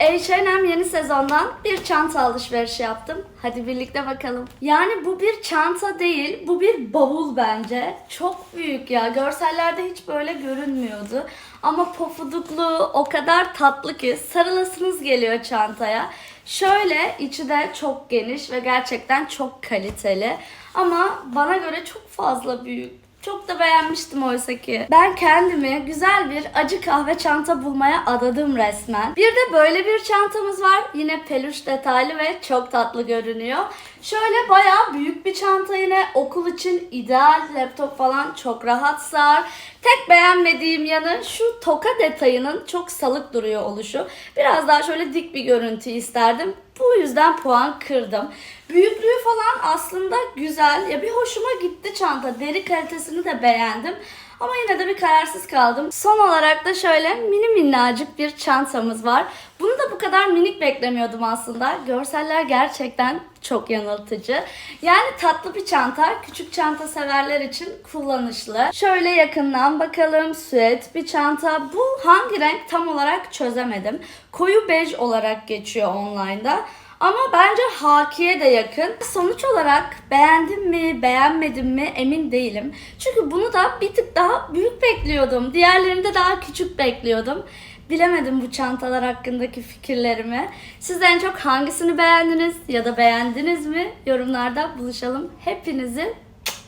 H&M yeni sezondan bir çanta alışverişi yaptım. Hadi birlikte bakalım. Yani bu bir çanta değil, bu bir bavul bence. Çok büyük ya. Görsellerde hiç böyle görünmüyordu. Ama pofuduklu, o kadar tatlı ki sarılasınız geliyor çantaya. Şöyle içi de çok geniş ve gerçekten çok kaliteli. Ama bana göre çok fazla büyük. Çok da beğenmiştim oysa ki. Ben kendimi güzel bir acı kahve çanta bulmaya adadım resmen. Bir de böyle bir çantamız var. Yine peluş detaylı ve çok tatlı görünüyor. Şöyle bayağı büyük bir çanta yine okul için ideal. Laptop falan çok rahat sığar. Tek beğenmediğim yanı şu toka detayının çok salık duruyor oluşu. Biraz daha şöyle dik bir görüntü isterdim. Bu yüzden puan kırdım. Büyüklüğü falan aslında güzel. Ya bir hoşuma gitti çanta. Deri kalitesini de beğendim. Ama yine de bir kararsız kaldım. Son olarak da şöyle mini minnacık bir çantamız var. Bunu da bu kadar minik beklemiyordum aslında. Görseller gerçekten çok yanıltıcı. Yani tatlı bir çanta, küçük çanta severler için kullanışlı. Şöyle yakından bakalım. Süet bir çanta. Bu hangi renk tam olarak çözemedim. Koyu bej olarak geçiyor online'da. Ama bence Haki'ye de yakın. Sonuç olarak beğendim mi, beğenmedim mi emin değilim. Çünkü bunu da bir tık daha büyük bekliyordum. Diğerlerini de daha küçük bekliyordum. Bilemedim bu çantalar hakkındaki fikirlerimi. Siz en çok hangisini beğendiniz ya da beğendiniz mi? Yorumlarda buluşalım. Hepinizi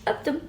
öptüm.